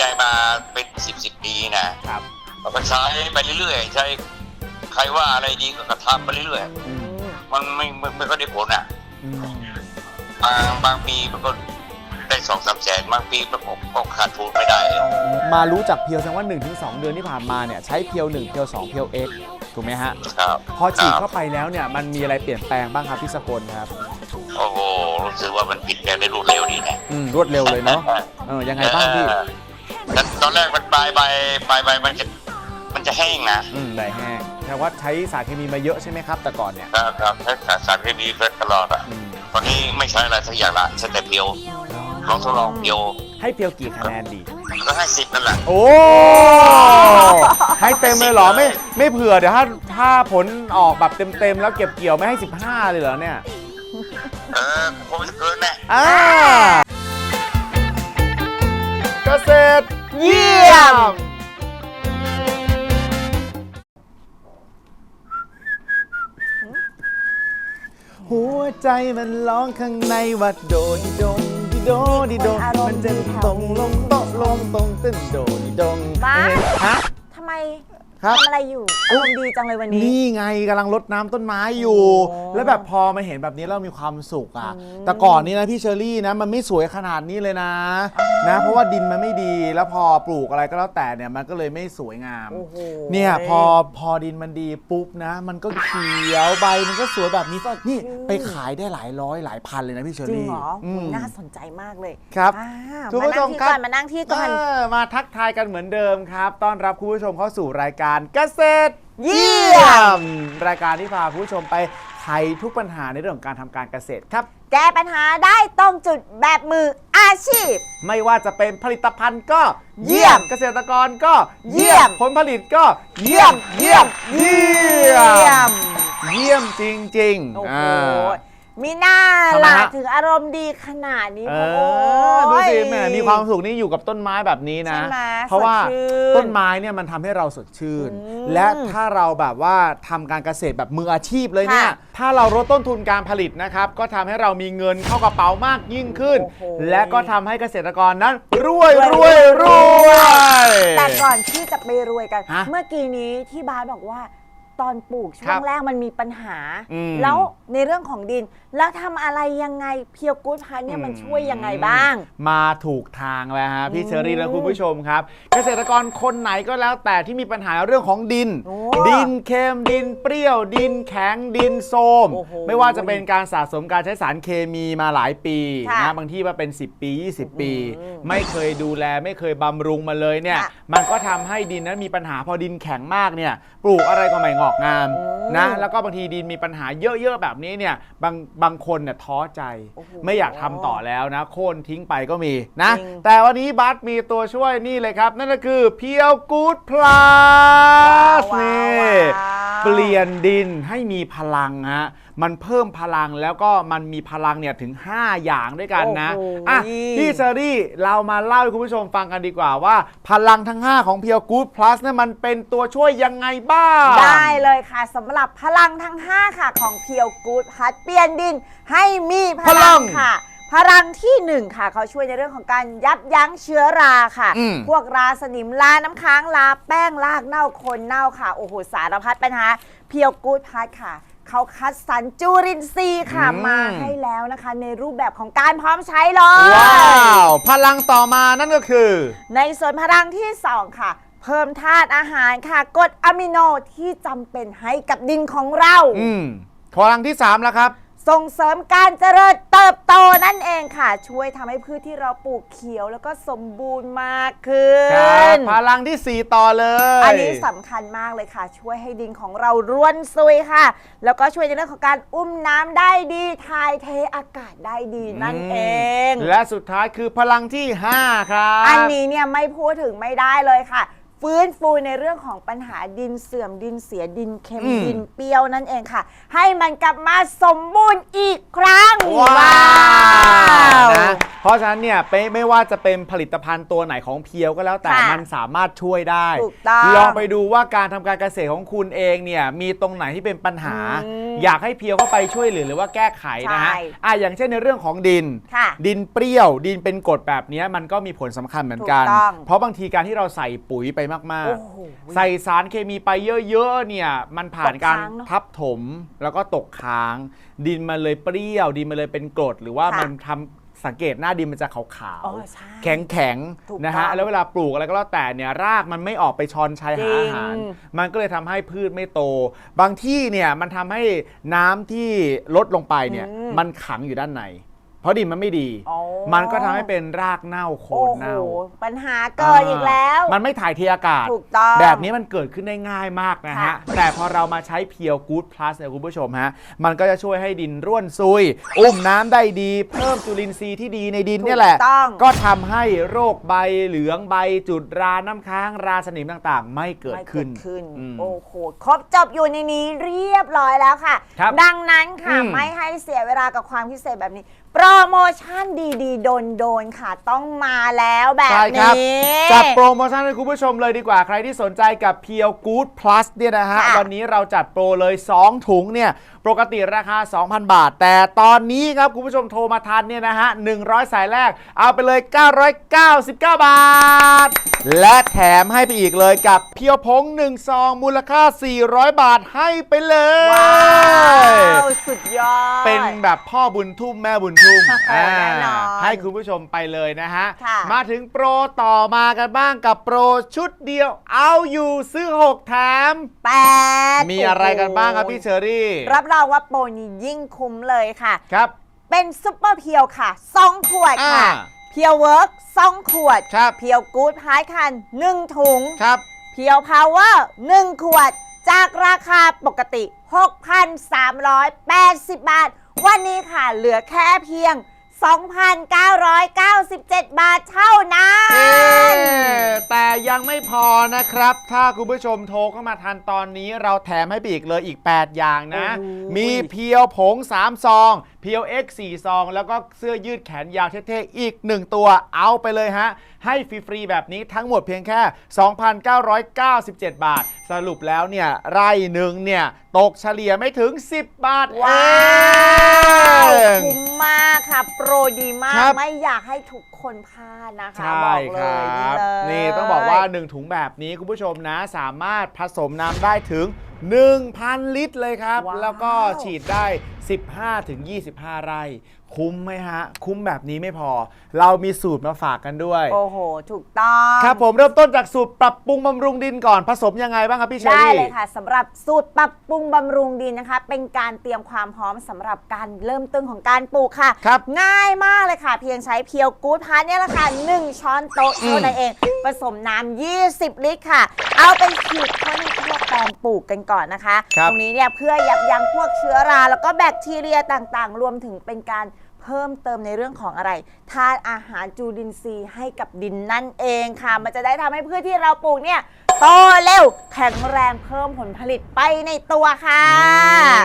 ยายมาเป็นสิบสิบปีนะครับเราก็ใช้ไปเรื่อยๆ ใช้ใครว่าอะไรดีก็กระทำไปเรื่อยอืมๆ มันไม่ไม่ไม่ก็ได้ผลอะ อืมบางบางปีมันก็ได้สองสามแสนบางปีมันก็ก็ขาดทุนไม่ได้ มารู้จักเพียวแสดงว่า 1-2 เดือนที่ผ่านมาเนี่ยใช้เพียว1เพียว2เพียว X ถูกไหมฮะ ครับพอฉีดครับเข้าไปแล้วเนี่ยมันมีอะไรเปลี่ยนแปลงบ้างครับพี่สกลครับ โอ้โหรู้สึกว่ามันปิดแปลงได้รวดเร็วดีนะอืมรวดเร็วเลยเนาะเออยังไงบ้างพี่ เออแต่ตอนแรกมันปลายใบปลายใบมันจะมันจะแห้งนะอืมได้แห้งแต่ว่าใช้สารเคมีมาเยอะใช่ไหมครับแต่ก่อนเนี่ยครับครับใช้สารเคมีไปตลอดอะอืมตอนนี้ไม่ใช้อะไรสักอย่างละใช้แต่เพียวลองทดลองเพียวให้เพียวกี่คะแนนดี ก็ให้สิบนั่นแหละโอ้ให้เต็มเลยเหรอไม่ไม่เผื่อเดี๋ยวถ้าถ้าผลออกแบบเต็มๆแล้วเก็บเกี่ยวไม่ให้ 15 เลยเหรอเนี่ยเออคงจะเกินแน่ อ่า เยี่ยม หัวใจมันร้องข้างในว่าโดดิดงดิโดดิดงอารมณ์มันจะดีแถวตรงลงโต๊ะลงตรงตึ้นโดดิดงบ้าฮะ ทำไม ครับ ทำอะไรอยู่อารมณ์ดีจังเลยวันนี้ นี่ไงกำลังรดน้ำต้นไม้อยู่ โอ้แล้วแบบพอมาเห็นแบบนี้เรามีความสุขอะอืมแต่ก่อนนี้นะพี่เชอรี่นะ มันไม่สวยขนาดนี้เลยนะนะ เพราะว่าดินมันไม่ดีแล้วพอปลูกอะไรก็แล้วแต่เนี่ยมันก็เลยไม่สวยงาม โอ้โห เนี่ยพอพอดินมันดีปุ๊บนะ มันก็เขียวใบมันก็สวยแบบนี้นี่ไปขายได้หลายร้อยหลายพันเลยนะพี่เชอจริงรี่เหรออืมโอ้ยน่าสนใจมากเลยครับอ่าคุณมาผู้ชนั่มงที่ครับก่อนมานั่งที่ก่อน เออมาทักทายกันเหมือนเดิมครับ ต้อนรับคุณผู้ชมเข้าสู่รายการเกษตรเยี่ยม รายการที่พาคุณผู้ชมไปไขทุกปัญหาในเรื่องของการทำการเกษตรครับ แก้ปัญหาได้ตรงจุดแบบมืออาชีพ ไม่ว่าจะเป็นผลิตภัณฑ์ก็เยี่ยม เกษตรกรก็เยี่ยม ผลผลิตก็เยี่ยม เยี่ยม เยี่ยเยี่ยมมเยี่ยมจริงโอ้ๆโหอ่า มีหน้าทำไมล่ะฮะ ถึงอารมณ์ดีขนาดนี้เอโอ้อดูยสิแหมมีความสุขนี่อยู่กับต้นไม้แบบนี้นะ ใช่ไหมเพราะว่าสดชื่นต้นไม้เนี่ยมันทำให้เราสดชื่น อืมและถ้าเราแบบว่าทำการเกษตรแบบมืออาชีพเลยเนี่ย ค่ะถ้าเราลดต้นทุนการผลิตนะครับ ก็ทำให้เรามีเงินเข้ากระเป๋ามากยิ่งขึ้น โอ้โห และก็ทำให้เกษตรกรนั้นรวยรรววยยรรววย แต่ก่อนที่จะไปรวยกัน ฮะ เมื่อกี้นี้ที่บาสบอกว่า ตอนปลูกช่ครัวบงแรกมันมีปัญหา อืม แล้วในเรื่องของดิน แล้วทำอะไรยังไงเพียวกู๊ดพันเนี่ยมันช่วยยังไงบ้าง มาถูกทางแล้วฮะพี่อืมเชอรี่และคุณผู้ชมครับ เกษตรกรคนไหนก็แล้วแต่ที่มีปัญหาเรื่องของดิน โอ้ดินเค็มดินเปรี้ยวดินแข็งดินโทรมโอ้โหไม่ว่าจะเป็นการสะสมการใช้สารเคมีมาหลายปีค่ะนะบางที่ว่าเป็น 10 ปี 20 ปี อืมไม่เคยดูแลไม่เคยบำรุงมาเลยเนี่ย ค่ะ มันก็ทำให้ดินนั้นมีปัญหาพอดินแข็งมากเนี่ยปลูกอะไรก็ไม่งอกงามอืมนะแล้วก็บางทีดินมีปัญหาเยอะๆแบบนี้เนี่ยบางบางคนเนี่ยท้อใจ โอ้โหไม่อยากทำต่อแล้วนะ โค่นทิ้งไปก็มีนะ จริง แต่วันนี้บัสมีตัวช่วยนี่เลยครับ นั่นก็คือเพียวกูดพลัสว้าวนี่ ว้าว เปลี่ยนดินให้มีพลังฮะ มันเพิ่มพลังแล้วก็มันมีพลังเนี่ยถึง 5 อย่างด้วยกันนะโอ้โห อะพี่เชอรี่เรามาเล่าให้คุณผู้ชมฟังกันดีกว่าว่า พลังทั้ง 5 ของเพียวกูดพลัสเนี่ยมันเป็นตัวช่วยยังไงบ้าง ได้เลยค่ะสำหรับพลังทั้ง 5 ค่ะของเพียวกู๊ดพัดเปลี่ยนดินให้มีพพลัลังงค่ะ พลังที่1 ค่ะ เขาช่วยในเรื่องของการยับยั้งเชื้อราค่ะ อืม พวกราสนิมลาน้ำค้างลาแป้งลากเน่าคนเน่าค่ะ โอ้โห สารพัดปัญหาเพียวกู๊ดพัดค่ะ เขาคัดสรรจุรินทรีย์ค่ะ อืม มาให้แล้วนะคะ ในรูปแบบของการพร้อมใช้เลยว้าวพลังต่อมานั่นก็คือ ในส่วนพลังที่ 2 ค่ะ เพิ่มธาตุอาหารค่ะกรดอะมิโนที่จำเป็นให้กับดินของเรา อืมพลังที่3แล้วครับ ส่งเสริมการเจริญเติบโตนั่นเองค่ะ ช่วยทำให้พืชที่เราปลูกเขียวแล้วก็สมบูรณ์มากขึ้ครับน พลังที่ 4 ต่อเลยอันนี้สำคัญมากเลยค่ะ ช่วยให้ดินของเราร่วนซุยค่ะ แล้วก็ช่วยในเรื่องของการอุ้มน้ำได้ดีทายเทอากาศได้ดีนั่นเอง และสุดท้ายคือพลังที่ 5 ครับ อันนี้เนี่ยไม่พูดถึงไม่ได้เลยค่ะ ฟื้นฟูในเรื่องของปัญหาดินเสื่อมดินเสียดินเค็มอืม ดินเปรี้ยวนั่นเองค่ะ ให้มันกลับมาสมบูรณ์อีกครั้ง ว้าว ว นะเพราะฉะนั้นเนี่ยไม่ไม่ว่าจะเป็นผลิตภัณฑ์ตัวไหนของเพียวก็แล้วแต่ค่ะมันสามารถช่วยได้ถูกต้องลองไปดูว่าการทำการเกษตรของคุณเองเนี่ยมีตรงไหนที่เป็นปัญหา อืมอยากให้เพียวเข้าไปช่วยเหลือหรือว่าแก้ไขนะฮะใช่ อะอย่างเช่นในเรื่องของดิน ค่ะ ดินเปรี้ยวดินเป็นกรดแบบเนี้ยมันก็มีผลสำคัญเหมือนกัน ถูกต้อง เพราะบางทีการที่เราใส่ปุ๋ยไปมาก โอ้โห ๆ ใส่สารเคมีไปเยอะๆเนี่ยมันผ่านการตกค้างเนอะทับถมแล้วก็ตกค้าง ดินมันเลยเปรี้ยว ดินมันเลยเป็นกรดหรือว่าค่ะ มันทำ สังเกตหน้าดินมันจะขาวอ๋อใช่ๆ แข็งแข็งถูกๆนะฮะต้องแล้วเวลาปลูกอะไรก็แล้วแต่เนี่ยรากมันไม่ออกไปชอนชัยหาอาหาร จริง มันก็เลยทำให้พืชไม่โต บางที่เนี่ยมันทำให้น้ำที่ลดลงไปเนี่ยอืมมันขังอยู่ด้านในเพ ราะดินมันไม่ดี อ๋อ มันก็ทำให้เป็นรากเน่าโคโอ้นโห เน่าปัญหาเกิดอีกแล้ว มันไม่ถ่ายเทอากาศ ถูกต้อง แบบนี้มันเกิดขึ้นได้ง่ายมากนะฮะ ค่ะ แต่พอเรามาใช้เพียวกู๊ดพลัสเนี่ยคุณผู้ชมฮะ มันก็จะช่วยให้ดินร่วนซุย อุ้มน้ำได้ดี เพิ่มจุลินทรีย์ที่ดีในดินเนี่ยแหละ ถูกต้อง ก็ทำให้โรคใบเหลืองใบจุดราน้ำค้างราสนิมต่างๆ ไม่เกิดไม่ขึ้นขึ้น อืม โอ้โห ครบจบอยู่ในนี้เรียบร้อยแล้วค่ะ ครับดังนั้นค่ะ อืมไม่ให้เสียเวลากับความพิเศษแบบนี้ โปรโมชั่นดีๆ โดนๆค่ะต้องมาแล้วแบบใช่ครับนี้ จัดโปรโมชั่นให้คุณผู้ชมเลยดีกว่าใครที่สนใจกับเพียวกู๊ดพลัสเนี่ยนะฮะ ค่ะวันนี้เราจัดโปรเลย 2 ถุงเนี่ย ปกติราคา 2,000 บาท แต่ตอนนี้ครับคุณผู้ชมโทรมาทันเนี่ยนะฮะ 100 สายแรก เอาไปเลย 999 บาท และแถมให้ไปอีกเลยกับเพียวผง1ซองมูลค่า 400 บาทให้ไปเลย ว้าวสุดยอด เป็นแบบพ่อบุญทุ่มแม่บุญทุ่มโอ้แน่นอนาให้คุณผู้ชมไปเลยนะฮะ ค่ะ มาถึงโปรต่อมากันบ้างกับโปรชุดเดียว เอาอยู่ซื้อ 6 แถม แปดมีอะไรกันบ้างครับพี่เชอรี่ รับรองว่าโปรนี้ยิ่งคุ้มเลยค่ะ ครับ เป็นซุปเปอร์เพียวค่ะ2ขวดค่ะ อ่าเพียวเวิร์ก2ขวด ครับ เพียวกู๊ดพายคัน1ถุง ครับ เพียวพาวเวอร์1ขวด จากราคาปกติ 6,380 บาท วันนี้ค่ะเหลือแค่เพียง 2,997 บาทเท่านั้เอ๊นะแต่ยังไม่พอนะครับ ถ้าคุณผู้ชมโทรเข้ามาทันตอนนี้เราแถมให้ไปอีกเลยอีก 8 อย่างนะ โอ้โห มีเพียวผง 3 ซอง เพียว X 4ซองแล้วก็เสื้อยืดแขนยาวเท่ๆอีก 1 ตัวเอาไปเลยฮะ ให้ฟรีๆแบบนี้ทั้งหมดเพียงแค่ 2,997 บาท สรุปแล้วเนี่ย ไร่หนึ่งเนี่ย ตกเฉลี่ยไม่ถึง 10 บาทว้าวเองคุ้มมากค่ะ โปรดีมาครักบไม่อยากให้ทุกคนพลาดนะคะ ใช่บอกเลครยับเลย นี่ต้องบอกว่า 1 ถุงแบบนี้คุณผู้ชมนะ สามารถผสมน้ำได้ถึง1,000 ลิตรเลยครับว้าวแล้วก็ฉีดได้ 15-25 ไร่คุ้มไหมฮะ คุ้มแบบนี้ไม่พอ เรามีสูตรมาฝากกันด้วย โอ้โห ถูกต้อง ครับผมเริ่มต้นจากสูตรปรับปรุงบำรุงดินก่อนผสมยังไงบ้างครับพี่เชอได้รี่ เลยค่ะสำหรับสูตรปรับปรุงบำรุงดินนะคะ เป็นการเตรียมความพร้อมสำหรับการเริ่มต้นของการปลูกค่ะ ครับง่ายมากเลยค่ะ เพียงใช้เพียวกู๊ดพาร์ทเนี่ยแหละค่ะ1ช้อนโต๊ะเท่านั้นเอง ผสมน้ำ20 ลิตรค่ะ เอาไปฉีดพ่นทั่วแปลงปลูกกันก่อนนะคะ ครับ ตรงนี้เนี่ยเพื่อยับยั้งพวกเชื้อรา แล้วก็แบคทีเรียต่างๆ รวมถึงเป็นการ เพิ่มเติมในเรื่องของอะไรธาตุอาหารจูลินทรีย์ให้กับดินนั่นเองค่ะ มันจะได้ทำให้พืชที่เราปลูกเนี่ยโตเร็ว แข็งแรงเพิ่มผลผลิตไปในตัวค่ะ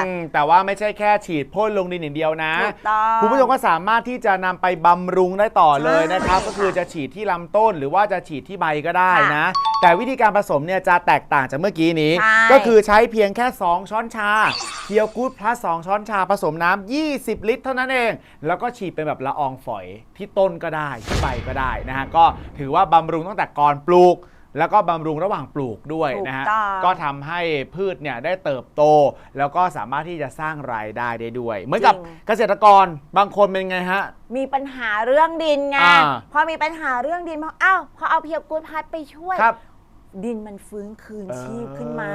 อืมแต่ว่าไม่ใช่แค่ฉีดพ่นลงดินอย่างเดียวนะ ถูกต้องคุณผู้ชมก็สามารถที่จะนำไปบำรุงได้ต่อเลยนะครับ ใช่ก็คือจะฉีดที่ลำต้นหรือว่าจะฉีดที่ใบก็ได้ค่ะนะ แต่วิธีการผสมเนี่ยจะแตกต่างจากเมื่อกี้นี้ ใช่ ก็คือใช้เพียงแค่ 2 ช้อนชาเพียวกูดพลัส2ช้อนชาผสมน้ำ20 ลิตรเท่านั้นเอง แล้วก็ฉีดเป็นแบบละอองฝอยที่ต้นก็ได้ที่ใบก็ได้นะฮะก็ถือว่าบำรุงตั้งแต่ก่อนปลูก แล้วก็บำรุงระหว่างปลูกด้วยนะฮะ ถูกต้องก็ทำให้พืชเนี่ยได้เติบโต แล้วก็สามารถที่จะสร้างรายได้ได้ด้วย เหมือนกับจริง เกษตรกรบางคนเป็นไงฮะ มีปัญหาเรื่องดินไงอ่าพอมีปัญหาเรื่องดินพออ้าวพอเอาเพียวกูดพาร์ทไปช่วย ครับ ดินมันฟื้นคืนเออชีพขึ้นมา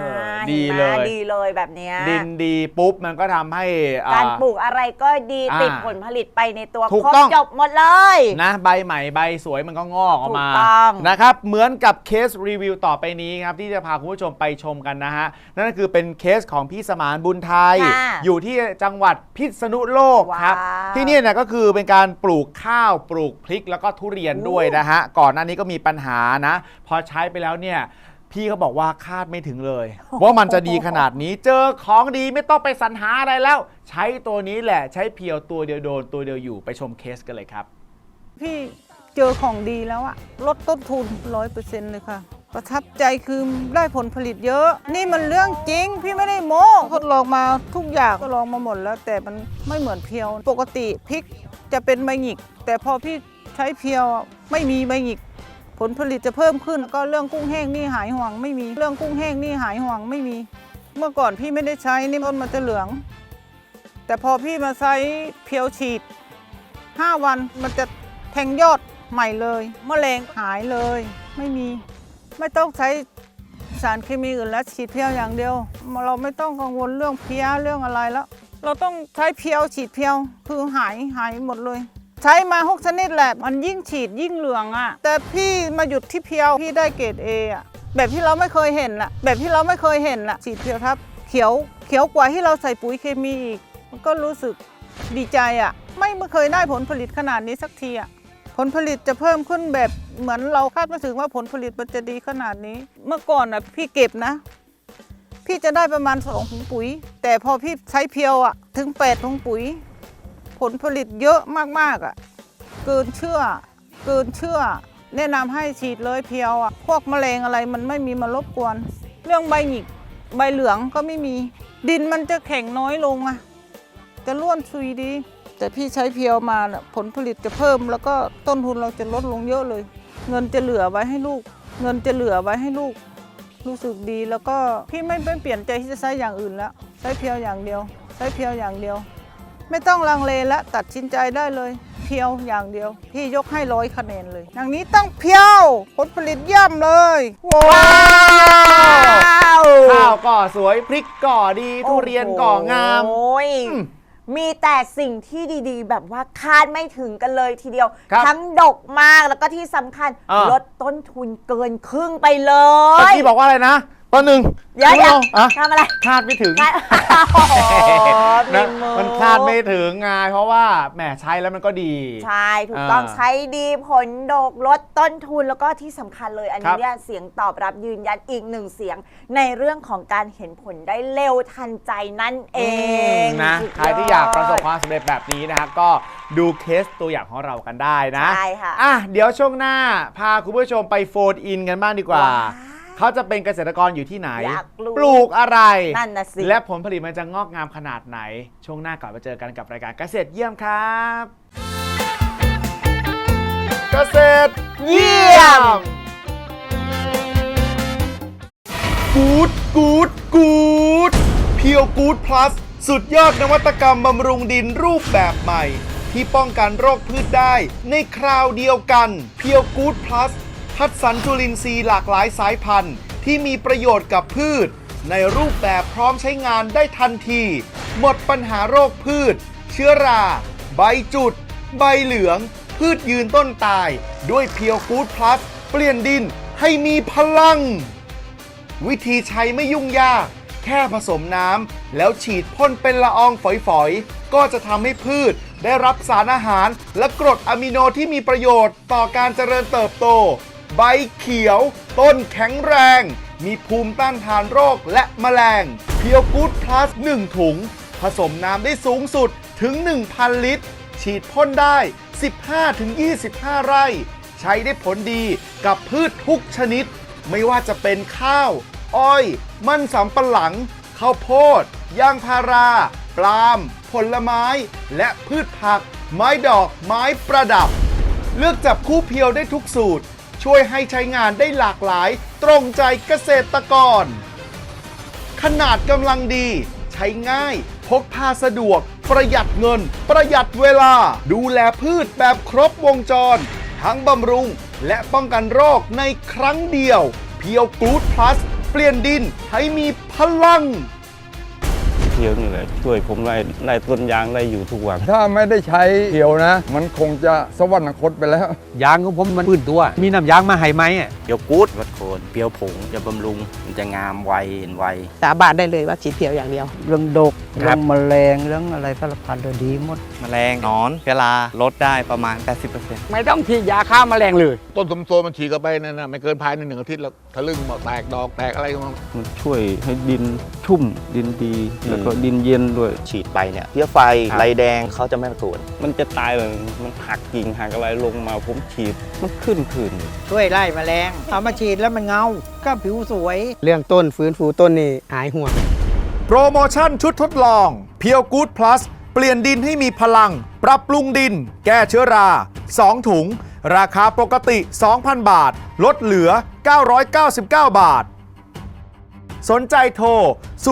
ดีห็นไหมเลย ดีเลยแบบเนี้ยดินดีปุ๊บมันก็ทำให้อ่ การปลูกอะไรก็ดีอ่าติดผลผลิตไปในตัวถูกครบต้อง จบหมดเลย นะใบใหม่ใบสวยมันก็งอกออกมาถูกต้อง นะครับเหมือนกับเคสรีวิวต่อไปนี้ครับที่จะพาคุณผู้ชมไปชมกันนะฮะนั่นก็คือเป็นเคสของพี่สมานบุญไทย ค่ะอยู่ที่จังหวัดพิษณุโลกครับ ว้าวที่นี่เนี่ยก็คือเป็นการปลูกข้าวปลูกพริกแล้วก็ทุเรียนด้วยนะฮะก่อนหน้านี้ก็มีปัญหานะ พอใช้ไปแล้วเนี่ย พี่เขาบอกว่าคาดไม่ถึงเลย ว่ามันจะดีขนาดนี้เจอของดีไม่ต้องไปสรรหาอะไรแล้ว ใช้ตัวนี้แหละใช้เพียวตัวเดียวโดนตัวเดียวอยู่ไปชมเคสกันเลยครับ พี่เจอของดีแล้วอะลดต้นทุนร้อยเปอร์เซ็นต์เลยค่ะ ประทับใจคือได้ผลผลิตเยอะ นี่มันเรื่องจริง พี่ไม่ได้โม้ทดลองมาทุกอย่างก็ลองมาหมดแล้ว แต่มันไม่เหมือนเพียว ปกติพริกจะเป็นใบหงิก แต่พอพี่ใช้เพียวไม่มีใบหงิก ผลผลิตจะเพิ่มขึ้นก็เรื่องกุ้งแห้งนี่หายห่วงไม่มีเรื่องกุ้งแห้งนี่หายห่วงไม่มี เมื่อก่อนพี่ไม่ได้ใช้นี่ต้นมันจะเหลือง แต่พอพี่มาใช้เพียวฉีด 5 วันมันจะแทงยอดใหม่เลยมแมลงหายเลย ไม่มี ไม่ต้องใช้สารเคมีอื่นแล้วฉีดเพียวอย่างเดียว เราไม่ต้องกังวลเรื่องเพี้ยเรื่องอะไรแล้ว เราต้องใช้เพียวฉีดเพียวคือหายหายหมดเลย ช้มาหกชนิดแหละมันยิ่งฉีดยิ่งเหลืองอะ่ะ แต่พี่มาหยุดที่เพียวพี่ได้เกรดเออะแบบที่เราไม่เคยเห็นละแบบที่เราไม่เคยเห็นละฉีดเพียวทับเขียวเขียวกว่าที่เราใส่ปุ๋ยเคมีอีกมันก็รู้สึกดีใจอะ่ะ ไม่เคยได้ผลผลิตขนาดนี้สักทีอะผลผลิตจะเพิ่มขึ้นแบบเหมือนเราคาดไม่ถึงว่าผลผลิตมันจะดีขนาดนี้ เมื่อก่อนอะพี่เก็บนะ พี่จะได้ประมาณสองถุงปุ๋ย แต่พอพี่ใช้เพียวอะถึงแปดถุงปุ๋ย ผลผลิตเยอะมากๆอะเกินเชื่อเกินเชื่อ แนะนำให้ฉีดเลยเพียวอะพวกแมลงอะไรมันไม่มีมารบกวน เรื่องใบหงิกใบเหลืองก็ไม่มี ดินมันจะแข็งน้อยลงอะจะร่วนซุยดี แต่พี่ใช้เพียวมาผลผลิตจะเพิ่ม แล้วก็ต้นทุนเราจะลดลงเยอะเลย เงินจะเหลือไว้ให้ลูก เงินจะเหลือไว้ให้ลูกรู้สึกดีแล้วก็พี่ไม่ไม่เปลี่ยนใจที่จะใช้อย่างอื่นแล้ว ใช้เพียวอย่างเดียว ใช้เพียวอย่างเดียว ไม่ต้องลังเลและตัดสินใจได้เลยเพียวอย่างเดียว พี่ยกให้ร้อยคะแนนเลยอย่างนี้ต้องเพียวผลผลิตเยี่ยมเลยว้าววข้าวก่อสวยพริกก่อดีทุเรียนก่องามโอ้ยอืมมีแต่สิ่งที่ดีๆ แบบว่าคาดไม่ถึงกันเลยทีเดียวครับทั้งดกมากแล้วก็ที่สำคัญอ่าลดต้นทุนเกินครึ่งไปเลเมื่อยกี้บอกว่าอะไรนะ ตอนหนึ่งเดี๋ยวคุณเดี๋ยวผู้ชมอะทำอะไร คาดไม่ถึงคาดโอ้โหนะมีมันคาดไม่ถึงไงเพราะว่าแหมใช้แล้วมันก็ดี ใช่ถูกต้องอ่าใช้ดีผลดกลดต้นทุนแล้วก็ที่สำคัญเลยอันครันี้บเนี่ยเสียงตอบรับยืนยันอีกหนึ่งเสียง ในเรื่องของการเห็นผลได้เร็วทันใจนั่นเองนะสุดใครที่อยากประสบความสำเร็จแบบนี้นะครับก็ดูเคสตัวอย่างของเรากันได้นะ ใช่ค่ะ อะ เดี๋ยวช่วงหน้าพาคุณผู้ชมไปโฟนอินกันบ้างดีกว่า ว้าว เขาจะเป็นเกษตรกรอยู่ที่ไหน อยากรู้ปลูกอะไร นั่นน่ะสิ และผลผลิตมันจะงอกงามขนาดไหน ช่วงหน้าก่อนมาเจอกันกับรายการเกษตรเยี่ยมครับ เกษตรเยี่ยม กูดกูดกูดเพียวกูดพลัสสุดยอดนวัตกรรมบำรุงดินรูปแบบใหม่ ที่ป้องกันโรคพืชได้ในคราวเดียวกัน เพียวกูดพลัส คัดสรรจุลินทรีย์หลากหลายสายพันธุ์ ที่มีประโยชน์กับพืช ในรูปแบบพร้อมใช้งานได้ทันที หมดปัญหาโรคพืช เชื้อรา ใบจุด ใบเหลือง พืชยืนต้นตาย ด้วยเพียวกูดพลัสเปลี่ยนดินให้มีพลัง วิธีใช้ไม่ยุ่งยาก แค่ผสมน้ำแล้วฉีดพ่นเป็นละอองฝอยๆ ก็จะทำให้พืชได้รับสารอาหารและกรดอะมิโนที่มีประโยชน์ต่อการเจริญเติบโต ใบเขียว ต้นแข็งแรง มีภูมิต้านทานโรคและแมลง เพียวกูดพลัส 1 ถุง ผสมน้ำได้สูงสุดถึง 1,000 ลิตร ฉีดพ่นได้ 15-25 ไร่ ใช้ได้ผลดีกับพืชทุกชนิด ไม่ว่าจะเป็นข้าว อ้อย มันสำปะหลัง ข้าวโพดยางพารา ปลาล์มผลไม้ และพืชผัก ไม้ดอก ไม้ประดับ เลือกจับคู่เพียวได้ทุกสูตร ช่วยให้ใช้งานได้หลากหลาย ตรงใจเกษตรกร ขนาดกำลังดี ใช้ง่าย พกพาสะดวก ประหยัดเงิน ประหยัดเวลา ดูแลพืชแบบครบวงจร ทั้งบำรุงและป้องกันโรคในครั้งเดียว เพียวกรูดพลัส เปลี่ยนดินให้มีพลัง เพียวนี่แหละช่วยผมไล่ไล่ต้นยางได้อยู่ทุกวัน ถ้าไม่ได้ใช้เขียวนะ มันคงจะสวรรคตไปแล้ว ยางของผมมันพื้นตัว มีน้ำยางมาให้ไหมอะเปียวกูดวัดโคนเปียวผงจะบำรุง มันจะงามไวเห็นไวสาบานได้เลยว่าฉีดเพียวอย่างเดียว เรื่องดกคเรื่รัอบงแมลงเรื่องอะไรสารพัดเลยดีหมดแมลงหนอนเวลาลดได้ประมาณ 80%ไม่ต้องฉีดยาฆ่าแมลงเลย ต้นสมโซมันฉีดกันไปนั่นนะไม่เกินภายในหนึ่งอาทิตย์แล้วทะลึ่งหมดแตกดอกแตกอะไรกันมามันช่วยให้ดินชุ่มดินดีแล้วก็ก็ดินเย็นด้วย ฉีดไปเนี่ยเพี้ยไฟครับไรแดงเขาจะไม่มาตรวจมันจะตายเลยมันหักกิ่งหักอะไรลงมาผมฉีดมันขึ้นผื่นช่วยไล่แมลงเอามาฉีดแล้วมันเงา ก็ผิวสวย เรื่องต้นฟื้นฟูต้นนี่หายห่วง โปรโมชั่นชุดทดลองเพียวกู๊ดพลัสเปลี่ยนดินให้มีพลัง ปรับปรุงดิน แก้เชื้อรา 2 ถุง ราคาปกติ 2,000 บาท ลดเหลือ 999 บาท สนใจโทร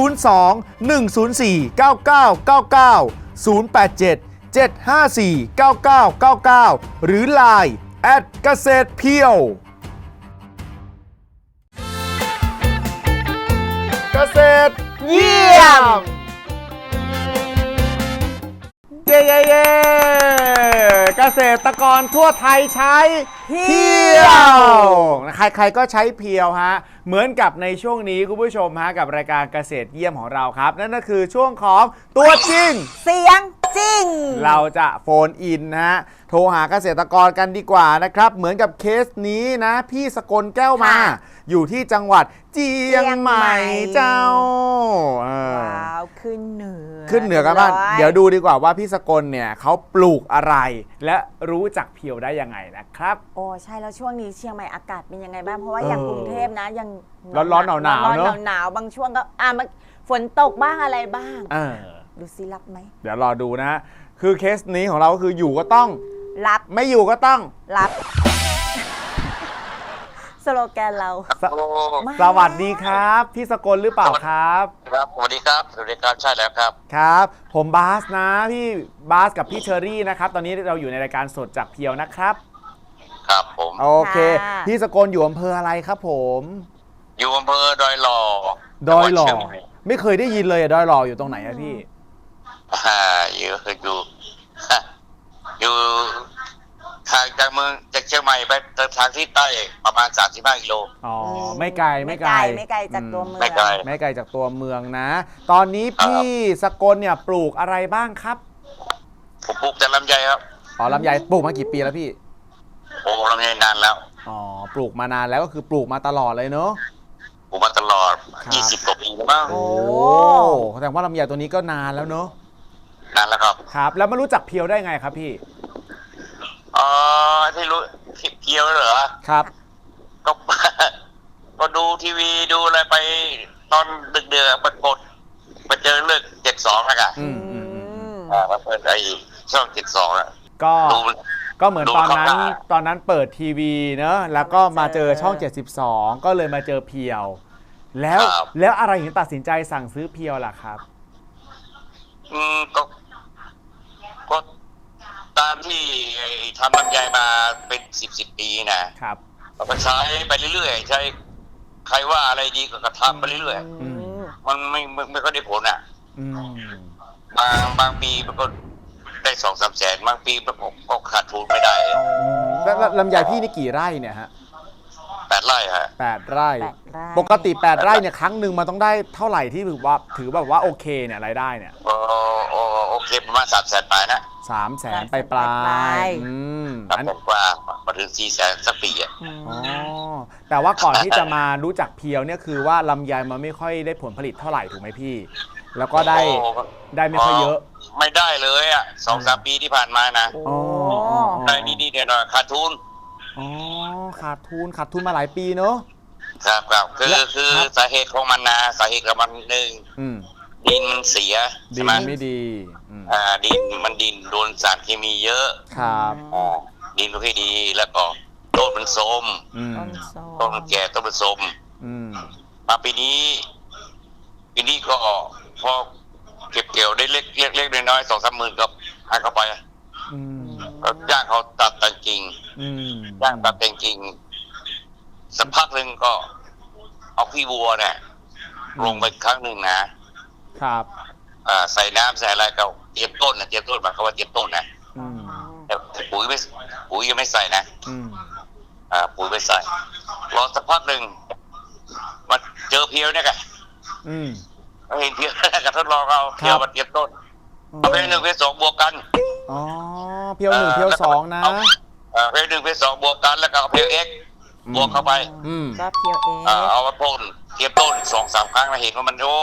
02 104 9999 087 754 9999 หรือ Line แอดเกษตรเพียว เกษตรเยี่ยม เย้เย้เย้เกษตรกรทั่วไทยใช้เพียวใครๆก็ใช้เพียวฮะ เหมือนกับในช่วงนี้คุณผู้ชมฮะกับรายการเกษตรเยี่ยมของเราครับ นั่นก็คือช่วงของตัวจริง เสียงจริง เราจะโฟนอินนะฮะ โทรหาเกษตรกรกันดีกว่านะครับ เหมือนกับเคสนี้นะ พี่สกลแก้วมา ค่ะอยู่ที่จังหวัดเจียงใหม่เจ้าเออว้าวขึ้นเหนือ ขึ้นเหนือกันบ้างร้อเดี๋ยวดูดีกว่าว่าพี่สกลเนี่ยเขาปลูกอะไร และรู้จักเพียวได้ยังไงนะครับ โอ้ใช่แล้วช่วงนี้เชียงใหม่อากาศเป็นยังไงบ้างเพราะว่าอย่างเออกรุงเทพนะยังร้อนๆหนาวๆร้อนเนอะๆหนาวๆบางช่วงก็อะมันฝนตกบ้างอะไรบ้างเออดูซิรับไหมเดี๋ยวรอดูนะฮะคือเคสนี้ของเราก็คืออยู่ก็ต้องรับไม่อยู่ก็ต้องรับ สโลแกนเรา สโอ้มาสวัสดีครับ พี่สกลหรือเปล่าครับ ครับสวัสดีครับสวัสดีครับใช่แล้วครับ ครับ ผมบาสนะ พี่บาสกับพี่เชอรี่นะครับ ตอนนี้เราอยู่ในรายการสดจากเพียวนะครับ ครับผม โอเค ค่ะ พี่สกลอยู่อำเภออะไรครับผม อยู่อำเภอดอยหล่อดอยหล่อ จังวัดเชีงใม่ไม่เคยได้ยินเลยอะดอยหล่ออยู่ตรงไหนอะพี่ อ่าอยู่อยู่ อยู่ ทางจากเมืองจากเชียงใหม่ไปทางที่ใต้ประมาณ 35กิโล อ๋ออืมไม่ไกลไม่ไกล ไม่ไกลจากตัวเมือง ไม่ไกล ไม่ไกลจากตัวเมืองนะ ตอนนี้พี่สกลเนี่ยปลูกอะไรบ้างครับ ผมปลูกแต่ลำไยครับ อ๋อลำไยปลูกมากี่ปีแล้วพี่ โอ้ลำไยนานแล้วอ๋อปลูกมานานแล้วก็คือปลูกมาตลอดเลยเนอะ ปลูกมาตลอด ครับ 20กว่าปีแล้วมั้งโอ้ แสดงว่าลำไยตัวนี้ก็นานแล้วเนอะนานแล้วครับ ครับ แล้วมารู้จักเพียวได้ไงครับพี่เออที่รู้ที่เพียวเหรอครับ ก็ ก็ดูทีวีดูอะไรไปตอนดึกเดือปรากฏไปเจอเลือกเจ็ดสองแล้วกันอืมอืมอืมอ่ามาเปิดไอ้ช่องเจ็ดสองอะก็ ดู ก็เหมือนดูตอนนั้นเข้ามาตอนนั้นเปิดทีวีเนอะแล้วก็มาเจอช่อง 72 ก็เลยมาเจอเพียว แล้วแล้วอะไรถึงตัดสินใจสั่งซื้อเพียวล่ะครับ อืมก็ก็ ตามที่ไอ้ทำลำไยมาเป็นสิบสิบปีนะครับเราก็ใช้ไปเรื่อยๆใช้ใครว่าอะไรดีก็กระทำไปเรื่อยอืม ๆมันไม่ไม่ไม่ก็ได้ผลอะ อืม บางบางปีมันก็ได้สองสามแสนบางปีมันก็ก็ขาดทุนไม่ได้แล้วแล้วลำไยพี่นี่กี่ไร่เนี่ยฮะแปดไร่ฮะ แปดไร่ แปดไร่ ปกติ8ไร่เนี่ยครั้งหนึ่งมันต้องได้เท่าไหร่ที่ถือว่าถือแบบว่าโอเคเนี่ยรายได้เนี่ย โอโอ โอเคประมาณสามแสนปลายนะสามแสนไปปลายๆอืมครับอัน ผมว่ามาถึงสี่แสนสักปีอะอ๋อ แต่ว่าก่อนที่จะมารู้จักเพียวเนี่ยคือว่าลำไยมันไม่ค่อยได้ผลผลิตเท่าไหร่ถูกไหมพี่ แล้วก็ได้โอ้ได้ไม่ค่อยเยอะ ไม่ได้เลยอะสองสามปีที่ผ่านมานะโอ้ อ๋อ ได้นิดๆหน่อยๆขาดทุนอ๋อขาดทุนขาดทุนมาหลายปีเนอะ ครับครับคือแล้วคือครับ สาเหตุของมันนะสาเหตุของมันหนึ่งอืม ดินมันเสียดิใช่นไหมไม่ดีอืมอ่าดินมันดินโดนสารเคมีเยอะครับ อ่าดินไม่ค่อยดีแล้วก็ต้นมันโทรมอืมต้นส้มต้นมันแก่ต้นมันโทรมอืมมาปีนี้ปีนี้ก็พอเก็บเกี่ยวได้เล็กเล็กเล็กน้อยๆสองสามหมื่นก็ให้เข้าไปอืมก็จ้างเขาตัดแต่งกิ่ง อืมจ้างตัดแต่งกิ่งสักพักหนึ่งก็เอาขี้วัวเนี่ยลงไปครั้งหนึ่งนะ ครับอ่าใส่น้ำใส่อะไรก็เตรียมต้นนะเตรียมต้นหมายความว่าเตรียมต้นนะอืมแต่ปุ๋ยไม่ปุ๋ยยังไม่ใส่นะอืมอ่าปุ๋ยไม่ใส่รอสักพักหนึ่งมาเจอเพียวเนี่ยไงอืมเห็นเพียวกับทดลองเอาเพียวมาเตรียมต้นเอาเพลหนึ่งเพลสองบวกกันอ๋อเพียวหนึ่งเพียวสองนะเาเอ่อเพลหนึ่งเพลสองบวกกันแล้วก็เอาเพลเอ็กบวกเข้าไป อืมก็เพียวเอง อ่าเอามาพ่น เทียบต้นสองสามครั้งแล้วเห็นว่ามันโอ้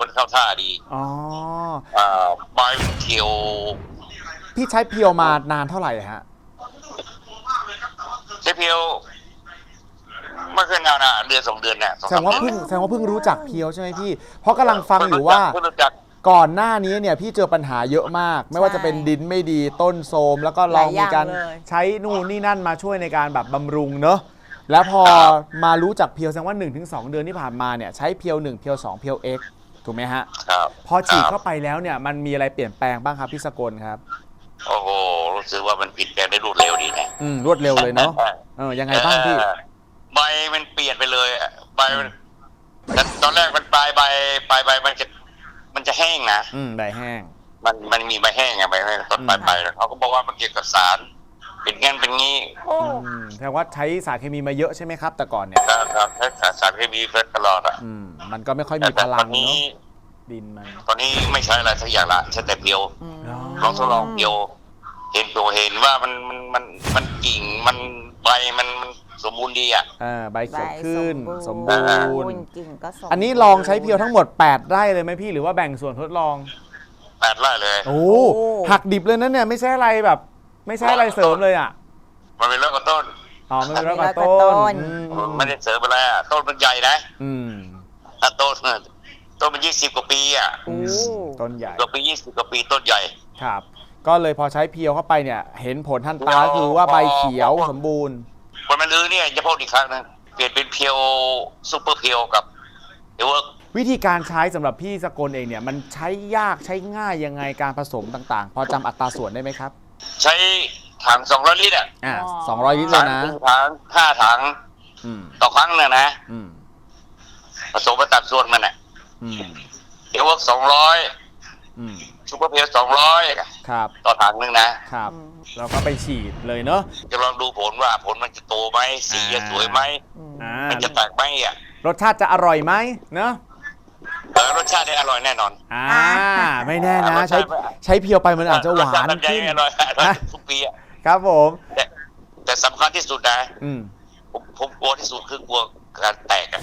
มันเข้าท่าดีอ๋อ อ่าใบมันเขียว พี่ใช้เพียวมานานเท่าไหร่ฮะ เจเพียวไม่เคยนานอะเดือนสองเดือนเนี่ยสองแสดสามงว่าเดือนเพิ่งแสดงว่าเพิ่งรู้จักเพียวใช่ไหมพี่ เพราะกำลังฟังอยู่ว่า เพิ่งรู้จัก ก่อนหน้านี้เนี่ยพี่เจอปัญหาเยอะมาก ไม่ว่าจะเป็นดินไม่ดีต้นโทรมแล้วก็ลองมีการหลายอย่างเลย ใช้นู่นนี่นั่นมาช่วยในการแบบบำรุงเนอะ แล้วพอมารู้จักเพียวแสดงว่า1-2เดือนที่ผ่านมาเนี่ยใช้เพียว 1 เพียว 2 เพียว X ถูกไหมฮะ ครับพอฉีดครับเข้าไปแล้วเนี่ยมันมีอะไรเปลี่ยนแปลงบ้างครับพี่สกลครับ โอ้โห รู้สึกว่ามันผิดแปลงได้รวดเร็วดีนะอืมรวดเร็วเลยเนาะเออยังไงบ้างพี่ เออใบมันเปลี่ยนไปเลยอะใบมันแต่ตอนแรกมันปลายใบปลายใบมันจะมันจะแห้งนะ อืมใบแห้ง มันมันมีใบแห้งไงใบแห้งต้นปลายอืมใบแล้วเขาก็บอกว่ามันเกี่ยวกับสาร เป็นงั้นเป็นงี้อืมแสดงว่าใช้สารเคมีมาเยอะใช่ไหมครับ แต่ก่อนเนี่ย ครับครับใช้สารเคมีตลอดอะอืม มันก็ไม่ค่อยแต่มีพแต่ลัตองนนี้ เนาะดินมัน ตอนนี้ไม่ใช้อะไรสักอย่างละใช้แต่เพียวอ๋อลองทดลองเพียว เห็นตัวเห็นว่ามันมันมันมันกิ่งมันใบมันมันสมบูรณ์ดีอะอ่าใบเขียวขึ้น สมบูบูรรณ์ณ์ กิ่งก็สมอันนี้ลองใช้เพียวทั้งหมด 8 ไร่เลยไหมพี่หรือว่าแบ่งส่วนทดลอง แปดไร่เลย โอ้หักดิบเลยนะเนี่ยไม่ใช่อะไรแบบ ไม่ใช่อะไรเสริมเลยอะมันเป็นเรื่องกับต้นอ๋อไม่เป็นไรกับมีร้อยกว่าต้ต้น นอืมไม่ได้เสริมอะไรอะต้นมันใหญ่นะอืมถ้าต้นต้นมันยี่สิบกว่าปีอะอืมต้นใหญ่กว่าปียี่สิบกว่าปีต้นใหญ่ ครับ ก็เลยพอใช้เพียวเข้าไปเนี่ย เห็นผลทันตาคือว่าใบเขียวสมบูรณ์ วันมันลื้อเนี่ยจะพูดอีกครั้งหนึงเปลี่ยนเป็นเพียวซูเปอร์เพียวกับเดเวิร์กวิธีการใช้สำหรับพี่สกลเองเนี่ย มันใช้ยากใช้ง่ายยังไงการผสมต่างๆ พอจำอัตราส่วนได้ไหมครับ ใช้ถังสองร้อยลิตรอะอ่าอ๋อ สองร้อยลิตรเลสายมนะถึงถังห้าถังอืม ต่อครั้งเนี่ยนะอืม ผสมไปตามส่วนมันอะอืมเดเวิร์กสองร้อยอืม ซูเปอร์เพียวสองร้อยครับ ต่อถังหนึ่งนะครับเราก็ไปฉีดเลยเนอะ จะลองดูผลว่าผลมันจะโตไหมสีจะอ่าสวยไหมอ่า มันจะแตกไหมอะรสชาติจะอร่อยไหมเนอะ เออรสชาติได้อร่อยแน่นอน อ่าอ่าไม่แน่นะรสใช้ชาติไม่ใช้เพียวไปมันอาจจะหวานรสชติลำไยขึ้นอร่อยอร่อยอะทุกปีอะครับผม แต่แต่สำคัญที่สุดนะอืมผมผมกลัวที่สุดคือกลัวการแตกอะ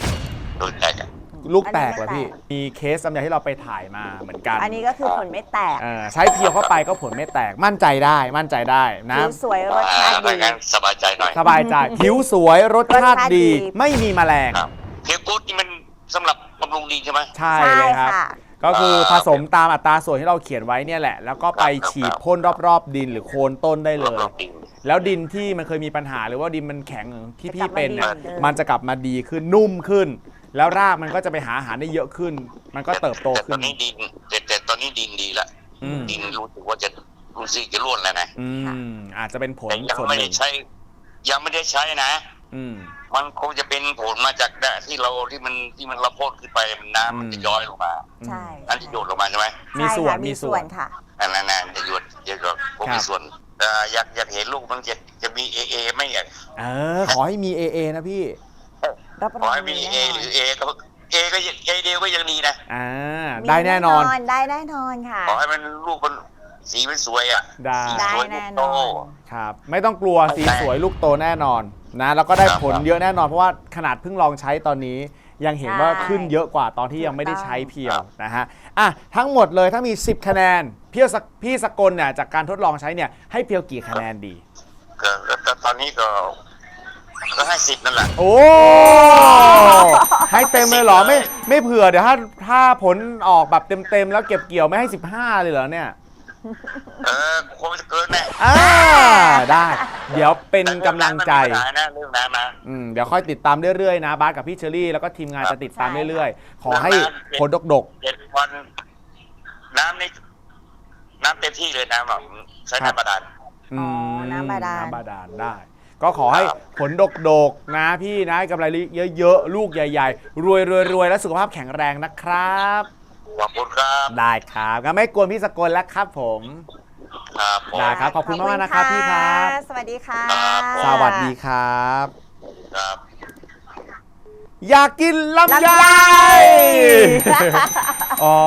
โดนแตกอะลูกแตกอันนี้เหรอไม่พี่แตกมีเคสลำไยที่เราไปถ่ายมาเหมือนกันอันนี้ก็คือผลไม่แตกเออใช้เพียวเข้าไปก็ผลไม่แตกมั่นใจได้มั่นใจได้นะ ผิวสวยรสชาติถ้าดีงั้นสบายใจหน่อยสบายใจผิวสวยรสชาติรสชาติดีดี ไม่มีแมลง ครับเพียวกูดนี่มันสำหรับบำรุงดีใช่ไหมใช่ใช่เลยครับค่ะก็คืออ่าผสมตามอัตราส่วนที่เราเขียนไว้เนี่ยแหละ แล้วก็ไปครับฉีดครับพ่นรอบๆ ดินหรือโคนต้นได้เลยบำรุงดีแล้วดินที่มันเคยมีปัญหาหรือว่าดินมันแข็งที่พี่เป็นเนี่ยจะกลับมาดีเหมือนเดิมมันจะกลับมาดีขึ้นนุ่มขึ้น แล้วรากมันก็จะไปหาอาหารได้เยอะขึ้น มันก็เติบโตแต่ตขึ้อนนนี้ดินแต่แต่ตอนนี้ดินดีละอืมดินรู้สึกว่าจะรู้สึกจะร่วนแล้วนะอืมอาจจะเป็นผลแต่ยังส่วนไม่หได้นึ่งใช้ ยังไม่ได้ใช้นะ อืม มันคงจะเป็นผลมาจากที่เราที่มันที่มันเราพ่นขึ้นไปมันน้ำมันจะย้อยลงมาใช่อันที่โยนลงมาใช่ไหมมีส่วนใช่ค่ะมีส่วนค่ะอันนั้นน่ะจะหยุดจะหยุดผมครัมีบส่วนแต่อยากอยากเห็นลูกมันจะจะมีเอเอไหม่อยากเออขอให้มี AA นะพี่รับรขอองให้มีเอแน่นหรือเอก็เอก็ยังเอเดียวก็ยังดีนะอ่าได้แน่นอนได้แน่นอนค่ะขอให้มันลูกมันสีมันสวยอะได้สีได้สวยแน่ลูกนโตอนครับ ไม่ต้องกลัวสีสวยลูกโตแน่นอน นะแล้วก็ได้ครับผลเยอะแน่นอนเพราะว่าขนาดเพิ่งลองใช้ตอนนี้ ยังเห็นว่าใช่ขึ้นเยอะกว่าตอนที่ยังไม่ได้ใช้ถูกต้องเพียวนะฮะอะทั้งหมดเลยถ้ามี 10 คะแนนพี่สกพี่สกลเนี่ยจากการทดลองใช้เนี่ยให้เพียวกี่คะแนนดีก็ก็ตอนนี้ก็ก็ให้สิบนั่นแหละโอ้ให้เต็มเลยเหรอไม่ไม่เผื่อเดี๋ยวถ้าถ้าผลออกแบบเต็มๆแล้วเก็บเกี่ยวไม่ให้ 15 เลยเหรอเนี่ย เออคงจะเกินแน่อ่าได้ เดี๋ยวเป็นกำลังใจแต่เรื่องน้ำมันมีปัญหานะเรื่องน้ำนะ อืมเดี๋ยวค่อยติดตามเรื่อยๆนะบาสกับพี่เชอรี่แล้วก็ทีมงานครับจะติดตามใช่เรื่อยๆ ขอให้น้ำผลดก เจ็ดวัน น้ำนี่น้ำเต็มที่เลยน้ำแบบใช้ครับ น้ำบาดาลๆอืมอ๋อน้ำบาดาล น้ำบาดาลได้ ก็ขอให้ครับผลดกๆนะพี่นะกำไรเยอะๆ ลูกใหญ่ๆ รวยๆและสุขภาพแข็งแรงนะครับ ขอบคุณครับ ได้ครับก็ไม่กวนพี่สกลแล้วครับผม ครับผม ได้ครับขอบคุณมากๆนะครับพี่ครับ สวัสดีค่ะครับสวัสดีครับ ครับ อยากกินลำไย ลำไย อ๋อ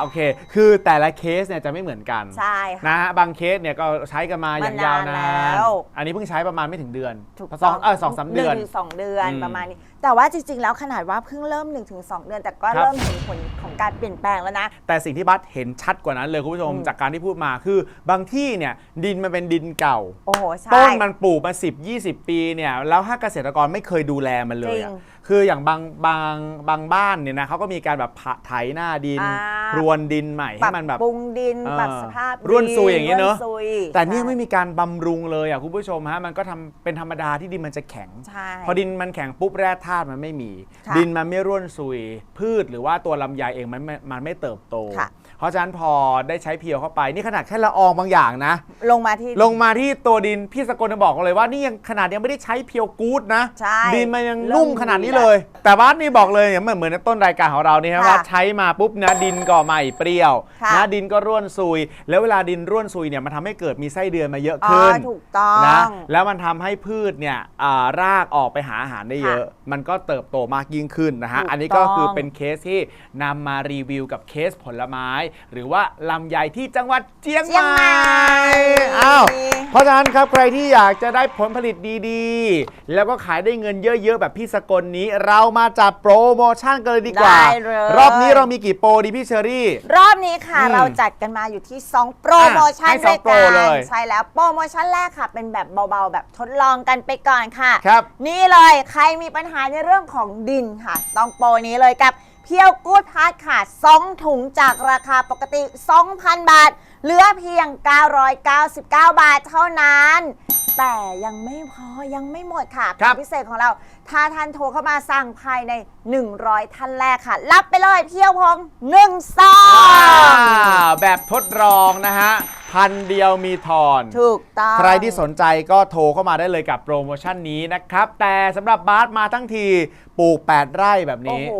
โอเค คือแต่ละเคสเนี่ยจะไม่เหมือนกันใช่ค่ะ นะฮะบางเคสเนี่ยก็ใช้กันมาอย่างยาวนานมานานแล้ว อันนี้เพิ่งใช้ประมาณไม่ถึงเดือนถูกสองต้องเออสองสามเดือน หงถึงสองเดือนอืม ประมาณนี้แต่ว่าจริงๆ แล้วขนาดว่าเพิ่งเริ่ม 1-2 เดือน แต่ก็ครับ เริ่มเห็นผลของการเปลี่ยนแปลงแล้วนะ แต่สิ่งที่บัสเห็นชัดกว่านั้นเลยคุณผู้ชมอืมจากการที่พูดมาคือบางที่เนี่ยดินมันเป็นดินเก่า โอ้โห ใช่ ต้นมันปลูกมา 10 20 ปีเนี่ยแล้วถ้าเกษตรกรไม่เคยดูแลมันเลยอะจริงคืออย่างบางบางบางบ้านเนี่ยนะเขาก็มีการแบบผะไถหน้าดิน อ่าพรวนดินใหม่ปให้รับมันแบบ ปรุงดิน เออปรับสภาพร่วนซุยอย่างนี้เนอะ ร่วซุยแต่เนี่ยใช่ไม่มีการบำรุงเลยอะคุณผู้ชมฮะมันก็ทำเป็นธรรมดาที่ดินมันจะแข็ง ใช่ พอดินมันแข็งปุ๊บแร่ธาตุมันไม่มี ค่ะดินมันไม่ร่วนซุย พืชหรือว่าตัวลำไยเองมันไม่มันไม่เติบโต ค่ะ เพราะฉะนั้นพอได้ใช้เพียวเข้าไป นี่ขนาดแค่ละอองบางอย่างนะ ลงมาที่ ลงมาที่ตัวดินพี่สกลจะบอกเลยว่านี่ยังขนาดยังไม่ได้ใช้เพียวกู๊ดนะ ใช่ดินมันยังเริ่มนุ่มขนาดนี้เลย แต่บ้านนี่บอกเลยเนี่ยเหมือนเหมือนในต้นรายการของเรานี่ครับค่ะว่าใช้มาปุ๊บนะดินก็ไม่เปรี้ยวค่ะนะดินก็ร่วนซุย แล้วเวลาดินร่วนซุยเนี่ยมันทำให้เกิดมีไส้เดือนมาเยอะอ๋อขึ้นถูกต้องนะแล้วมันทำให้พืชเนี่ยอ่ารากออกไปหาอาหารได้เยอะค่ะมันก็เติบโตมากยิ่งขึ้นนะฮะถูกอันนี้ก็คือต้อง เป็นเคสที่นำมารีวิวกับเคสผลไม้หรือว่าลำไยที่จังหวัดเชียงเชียงใหใหม่ม่อ้าวเพราะฉะนั้นครับใครที่อยากจะได้ผลผลิตดีๆ แล้วก็ขายได้เงินเยอะๆ แบบพี่สกลนี้ เรามาจับโปรโมชั่นกันเลยดีกว่า ได้เลย รอบนี้เรามีกี่โปรดีพี่เชอรี่ รอบนี้ค่ะอืมเราจัดกันมาอยู่ที่ 2 โปรโมชั่นให้สด้อวงยโปรกันเลย ใช่แล้วโปรโมชั่นแรกค่ะ เป็นแบบเบาๆ แบบทดลองกันไปก่อนค่ะ ครับ นี่เลยใครมีปัญหาในเรื่องของดินค่ะ ต้องโปรนี้เลยกับ เพียวกูดพาร์ทค่ะ2ถุงจากราคาปกติ 2,000 บาท เหลือเพียง 999 บาทเท่านั้น แต่ยังไม่พอยังไม่หมดค่ะครับ พิเศษของเรา ถ้าท่านโทรเข้ามาสั่งภายใน 100 ท่านแรกค่ะ รับไปเลยเพียวพง1ซองอ่าแบบทดลองนะฮะ พันเดียวมีทอน ถูกต้อง ใครที่สนใจก็โทรเข้ามาได้เลยกับโปรโมชั่นนี้นะครับ แต่สำหรับบาสมาทั้งทีปลูก 8 ไร่แบบโอ้นี้โห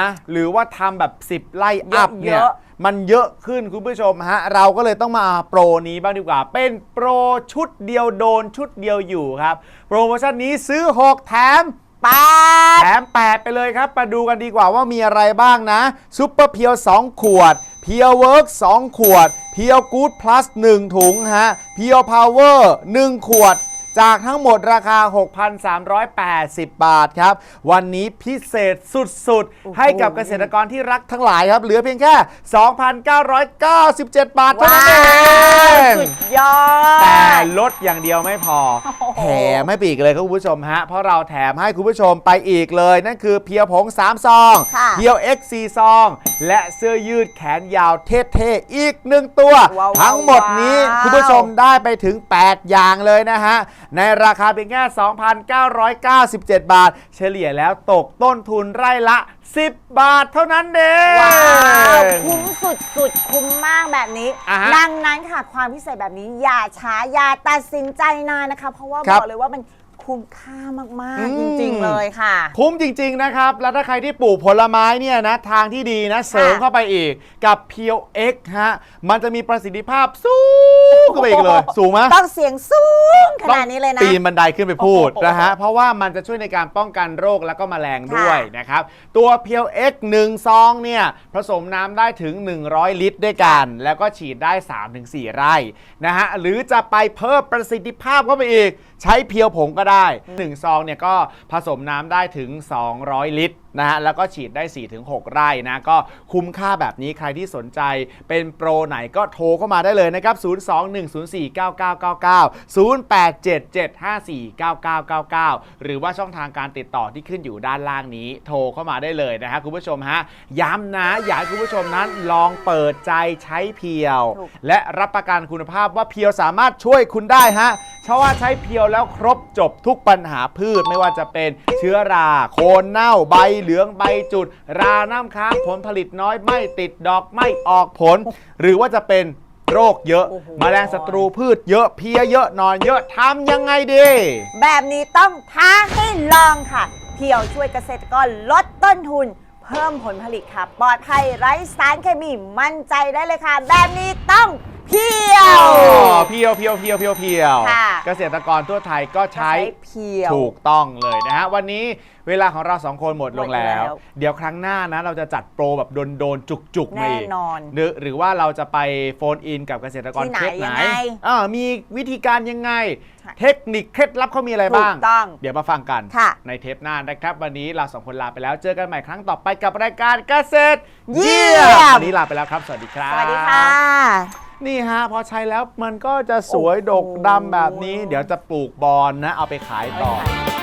นะหรือว่าทำแบบ 10ไร่อัพเนี่ยเยอะ มันเยอะขึ้นคุณผู้ชมฮะ เราก็เลยต้องมาโปรนี้บ้างดีกว่า เป็นโปรชุดเดียวโดนชุดเดียวอยู่ครับ โปรโมชั่นนี้ซื้อ 6 แถมปาดแถม8 ไปเลยครับ มาดูกันดีกว่าว่ามีอะไรบ้างนะซุปเปอร์เพียว 2 ขวด เพียวเวิร์ก2ขวด เพียวกู๊ดพลัส 1 ถุงฮะ เพียวพาวเวอร์ 1 ขวด จากทั้งหมดราคา 6,380 บาทครับ วันนี้พิเศษสุดๆ ให้กับเกษตรกรที่รักทั้งหลายครับ เหลือเพียงแค่ 2,997 บาทเท่านั้นเองสุดยอด แต่ลดอย่างเดียวไม่พอ แถมไม่ปีกเลยครับคุณผู้ชมฮะ เพราะเราแถมให้คุณผู้ชมไปอีกเลย นั่นคือเพียวผง 3 ซองค่ะเพียว X 4ซอง และเสื้อยืดแขนยาวเท่ๆ อีก1ตัวว้าวทั้งหมดนี้ว้าวคุณผู้ชมได้ไปถึง 8 อย่างเลยนะฮะในราคาเพียงแค่ 2,997 บาท เฉลี่ยแล้วตกต้นทุนไร่ละ 10 บาทเท่านั้นเอง ว้าวคุ้มสุดๆ คุ้มมากแบบนี้ อ่าฮะดังนั้นค่ะความพิเศษแบบนี้อย่าช้าอย่าตัดสินใจนานนะคะ เพราะว่าครับบอกเลยว่ามัน คุ้มค่ามากอืมๆจริง ๆ เลยค่ะ คุ้มจริง ๆ นะครับ แล้วถ้าใครที่ปลูกผลไม้เนี่ยนะ ทางที่ดีนะ เสริมเข้าไปอีกกับเพียว X ฮะ มันจะมีประสิทธิภาพสูงเข้าไปอีกเลย สูงไหมต้องเสียงสูงขนาดนี้เลยนะ ปีนบันไดขึ้นไปพูดโอ้โหนะฮะ เพราะว่ามันจะช่วยในการป้องกันโรคแล้วก็แมลงด้วยค่ะนะครับ ตัวเพียว X 1ซองเนี่ยผสมน้ำได้ถึง 100 ลิตรด้วยกัน แล้วก็ฉีดได้ 3-4 ไร่นะฮะหรือจะไปเพิ่มประสิทธิภาพเข้าไปอีก ใช้เพียวผงก็ได้ 1 ซองเนี่ยก็ผสมน้ำได้ถึง 200 ลิตรนะฮะแล้วก็ฉีดได้ 4-6 ไร่นะ ก็คุ้มค่าแบบนี้ใครที่สนใจเป็นโปรไหนก็โทรเข้ามาได้เลยนะครับ 021049999 0877549999 หรือว่าช่องทางการติดต่อที่ขึ้นอยู่ด้านล่างนี้โทรเข้ามาได้เลยนะฮะคุณผู้ชมฮะ ย้ำนะ อยากให้คุณผู้ชมนั้นลองเปิดใจใช้เพียวถูกและรับประกันคุณภาพว่าเพียวสามารถช่วยคุณได้ฮะเพราะว่าใช้เพียวแล้วครบจบทุกปัญหาพืชไม่ว่าจะเป็นเชื้อราโคนเน่าใบเหลืองใบจุด ราน้ำค้างผลผลิตน้อยไม่ติดดอกไม่ออกผล หรือว่าจะเป็นโรคเยอะ โอ้โห แมลงศัตรูพืชเยอะเพลี้ยเยอะนอนเยอะทำยังไงดี แบบนี้ต้องท้าให้ลองค่ะ เพียวช่วยเกษตรกรลดต้นทุน เพิ่มผลผลิตค่ะ ปลอดภัยไร้สารเคมีมั่นใจได้เลยค่ะ แบบนี้ต้อง เพียวเพียวเพียวเพียวเพียวเพียวค่ะ เกษตรกรทั่วไทยก็ใช้ เพียว ถูกต้องเลยนะฮะ วันนี้เวลาของเราสองคนหมดลงแล้ว หมดแล้วเดี๋ยวครั้งหน้านะเราจะจัดโปรแบบโดนๆ จุกๆมาแน่อีกนอนหรือหรือว่าเราจะไปโฟนอินกับเกษตรกรที่ไหนเคสไหนยังไงอ่ามีวิธีการยังไง ใช่เทคนิคเคล็ดลับเขามีอะไรบ้าง ถูกต้องเดี๋ยวมาฟังกันค่ะ ในเทปหน้านะครับ วันนี้เราสองคนลาไปแล้วเจอกันใหม่ครั้งต่อไปกับรายการเกษตร เยี่ยมวันนี้ลาไปแล้วครับ สวัสดีครับ สวัสดีค่ะ นี่ฮะพอใช้แล้วมันก็จะสวยโอ้โหดกดำแบบนี้ เดี๋ยวจะปลูกบอลนะ เอาไปขายต่อเอาไปขาย